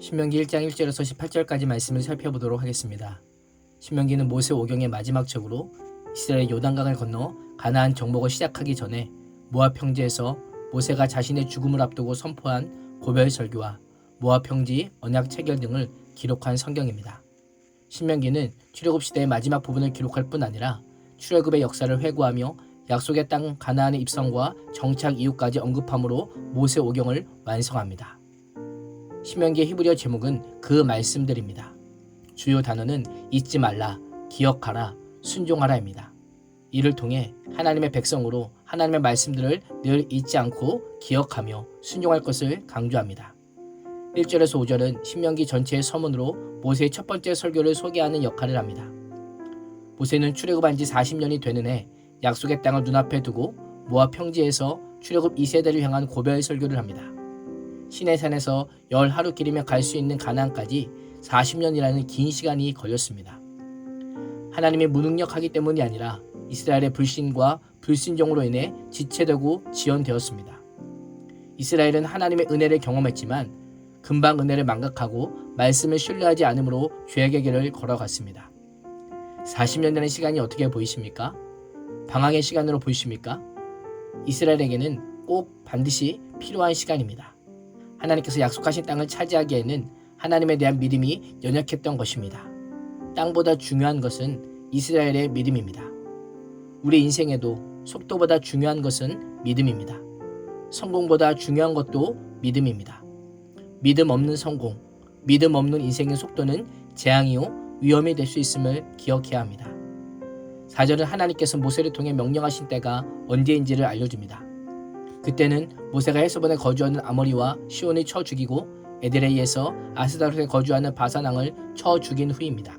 신명기 1장 1절에서 18절까지 말씀을 살펴보도록 하겠습니다. 신명기는 모세 오경의 마지막 적으로 이스라엘 요단강을 건너 가나안 정복을 시작하기 전에 모압 평지에서 모세가 자신의 죽음을 앞두고 선포한 고별 설교와 모압 평지 언약 체결 등을 기록한 성경입니다. 신명기는 출애굽 시대의 마지막 부분을 기록할 뿐 아니라 출애굽의 역사를 회고하며 약속의 땅 가나안의 입성과 정착 이후까지 언급함으로 모세 오경을 완성합니다. 신명기의 히브리어 제목은 그 말씀들입니다. 주요 단어는 잊지 말라, 기억하라, 순종하라입니다. 이를 통해 하나님의 백성으로 하나님의 말씀들을 늘 잊지 않고 기억하며 순종할 것을 강조합니다. 1절에서 5절은 신명기 전체의 서문으로 모세의 첫 번째 설교를 소개하는 역할을 합니다. 모세는 출애굽한 지 40년이 되는 해 약속의 땅을 눈앞에 두고 모압 평지에서 출애굽 2세대를 향한 고별 설교를 합니다. 시내산에서 열 하루길이면 갈 수 있는 가나안까지 40년이라는 긴 시간이 걸렸습니다. 하나님이 무능력하기 때문이 아니라 이스라엘의 불신과 불신종으로 인해 지체되고 지연되었습니다. 이스라엘은 하나님의 은혜를 경험했지만 금방 은혜를 망각하고 말씀을 신뢰하지 않으므로 죄악의 길을 걸어갔습니다. 40년이라는 시간이 어떻게 보이십니까? 방황의 시간으로 보이십니까? 이스라엘에게는 꼭 반드시 필요한 시간입니다. 하나님께서 약속하신 땅을 차지하기에는 하나님에 대한 믿음이 연약했던 것입니다. 땅보다 중요한 것은 이스라엘의 믿음입니다. 우리 인생에도 속도보다 중요한 것은 믿음입니다. 성공보다 중요한 것도 믿음입니다. 믿음 없는 성공, 믿음 없는 인생의 속도는 재앙이요 위험이 될 수 있음을 기억해야 합니다. 4절은 하나님께서 모세를 통해 명령하신 때가 언제인지를 알려줍니다. 그때는 모세가 헤스본에 거주하는 아모리와 시온을 쳐 죽이고 에드레이에서 아스다롯에 거주하는 바산왕을 쳐 죽인 후입니다.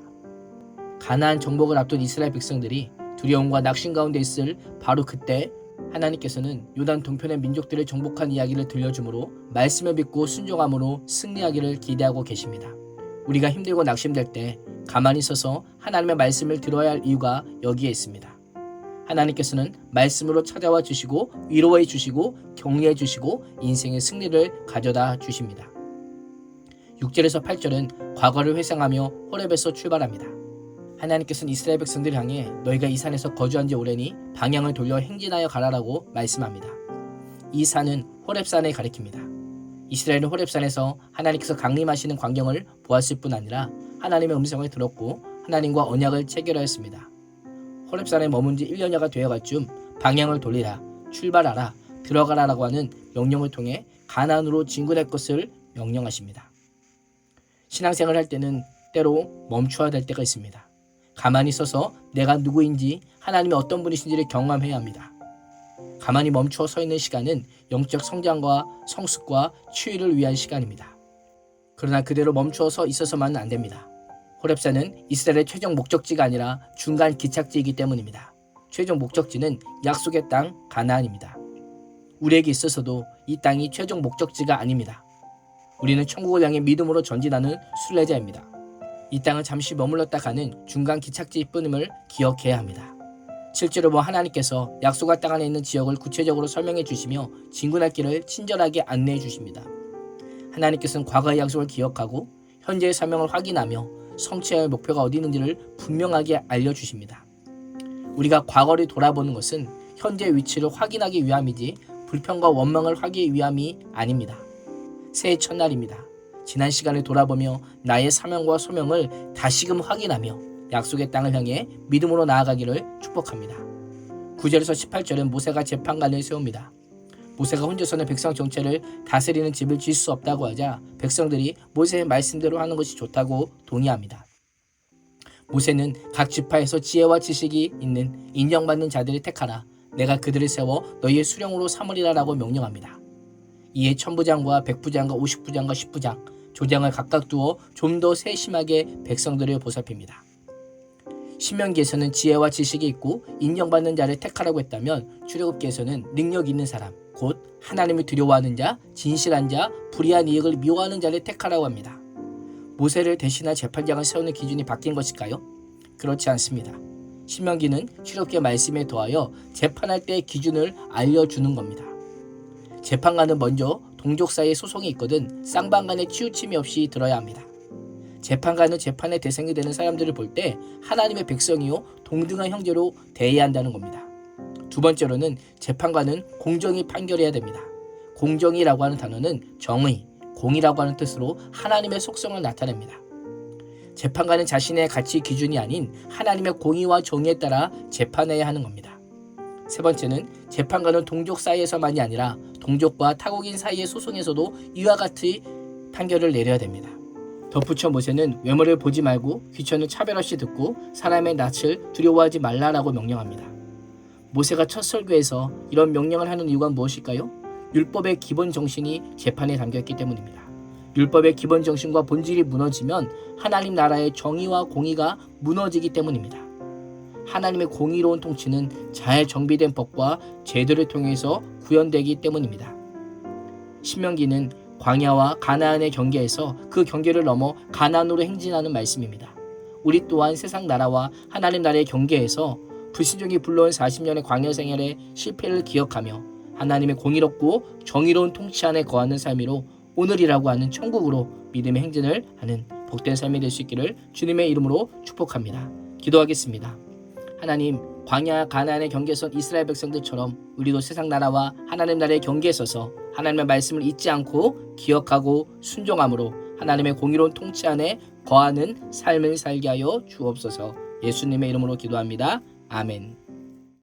가나안 정복을 앞둔 이스라엘 백성들이 두려움과 낙심 가운데 있을 바로 그때 하나님께서는 요단 동편의 민족들을 정복한 이야기를 들려주므로 말씀을 믿고 순종함으로 승리하기를 기대하고 계십니다. 우리가 힘들고 낙심될 때 가만히 서서 하나님의 말씀을 들어야 할 이유가 여기에 있습니다. 하나님께서는 말씀으로 찾아와 주시고 위로해 주시고 격려해 주시고 인생의 승리를 가져다 주십니다. 6절에서 8절은 과거를 회상하며 호렙에서 출발합니다. 하나님께서는 이스라엘 백성들을 향해 너희가 이 산에서 거주한 지 오래니 방향을 돌려 행진하여 가라라고 말씀합니다. 이 산은 호렙산을 가리킵니다. 이스라엘은 호렙산에서 하나님께서 강림하시는 광경을 보았을 뿐 아니라 하나님의 음성을 들었고 하나님과 언약을 체결하였습니다. 호렙산에 머문 지 1년여가 되어갈 쯤 방향을 돌리라, 출발하라, 들어가라라고 하는 명령을 통해 가나안으로 진군할 것을 명령하십니다. 신앙생활 할 때는 때로 멈춰야 될 때가 있습니다. 가만히 서서 내가 누구인지 하나님이 어떤 분이신지를 경험해야 합니다. 가만히 멈추어 서 있는 시간은 영적 성장과 성숙과 치유를 위한 시간입니다. 그러나 그대로 멈추어 서 있어서만은 안 됩니다. 호렙산은 이스라엘의 최종 목적지가 아니라 중간 기착지이기 때문입니다. 최종 목적지는 약속의 땅 가나안입니다. 우리에게 있어서도 이 땅이 최종 목적지가 아닙니다. 우리는 천국을 향해 믿음으로 전진하는 순례자입니다. 이 땅은 잠시 머물렀다 가는 중간 기착지일 뿐임을 기억해야 합니다. 실제로 뭐 하나님께서 약속의 땅 안에 있는 지역을 구체적으로 설명해 주시며 진군할 길을 친절하게 안내해 주십니다. 하나님께서는 과거의 약속을 기억하고 현재의 사명을 확인하며 성취할 목표가 어디 있는지를 분명하게 알려주십니다. 우리가 과거를 돌아보는 것은 현재의 위치를 확인하기 위함이지 불평과 원망을 하기 위함이 아닙니다. 새해 첫날입니다. 지난 시간을 돌아보며 나의 사명과 소명을 다시금 확인하며 약속의 땅을 향해 믿음으로 나아가기를 축복합니다. 9절에서 18절은 모세가 재판관을 세웁니다. 모세가 혼자서는 백성 정체를 다스리는 집을 지을 수 없다고 하자 백성들이 모세의 말씀대로 하는 것이 좋다고 동의합니다. 모세는 각 지파에서 지혜와 지식이 있는 인정받는 자들을 택하라. 내가 그들을 세워 너희의 수령으로 삼으리라라고 명령합니다. 이에 천부장과 백부장과 오십부장과 십부장, 조장을 각각 두어 좀 더 세심하게 백성들을 보살핍니다. 신명기에서는 지혜와 지식이 있고 인정받는 자를 택하라고 했다면 출애굽기에서는 능력 있는 사람, 곧 하나님을 두려워하는 자, 진실한 자, 불의한 이익을 미워하는 자를 택하라고 합니다. 모세를 대신할 재판장을 세우는 기준이 바뀐 것일까요? 그렇지 않습니다. 신명기는 출애굽기 말씀에 더하여 재판할 때의 기준을 알려주는 겁니다. 재판관은 먼저 동족 사이에 소송이 있거든 쌍방간에 치우침이 없이 들어야 합니다. 재판관은 재판의 대상이 되는 사람들을 볼 때 하나님의 백성이요 동등한 형제로 대해야 한다는 겁니다. 두 번째로는 재판관은 공정히 판결해야 됩니다. 공정이라고 하는 단어는 정의, 공이라고 하는 뜻으로 하나님의 속성을 나타냅니다. 재판관은 자신의 가치 기준이 아닌 하나님의 공의와 정의에 따라 재판해야 하는 겁니다. 세 번째는 재판관은 동족 사이에서만이 아니라 동족과 타국인 사이의 소송에서도 이와 같은 판결을 내려야 됩니다. 덧붙여 모세는 외모를 보지 말고 귀천을 차별 없이 듣고 사람의 낯을 두려워하지 말라라고 명령합니다. 모세가 첫 설교에서 이런 명령을 하는 이유가 무엇일까요? 율법의 기본 정신이 재판에 담겨 있기 때문입니다. 율법의 기본 정신과 본질이 무너지면 하나님 나라의 정의와 공의가 무너지기 때문입니다. 하나님의 공의로운 통치는 잘 정비된 법과 제도를 통해서 구현되기 때문입니다. 신명기는 광야와 가나안의 경계에서 그 경계를 넘어 가나안으로 행진하는 말씀입니다. 우리 또한 세상 나라와 하나님 나라의 경계에서 불신종이 불러온 40년의 광야 생활의 실패를 기억하며 하나님의 공의롭고 정의로운 통치 안에 거하는 삶으로 오늘이라고 하는 천국으로 믿음의 행진을 하는 복된 삶이 될 수 있기를 주님의 이름으로 축복합니다. 기도하겠습니다. 하나님, 광야 가나안의 경계에 선 이스라엘 백성들처럼 우리도 세상 나라와 하나님 나라의 경계에 서서 하나님의 말씀을 잊지 않고 기억하고 순종함으로 하나님의 공의로운 통치 안에 거하는 삶을 살게 하여 주옵소서. 예수님의 이름으로 기도합니다. 아멘.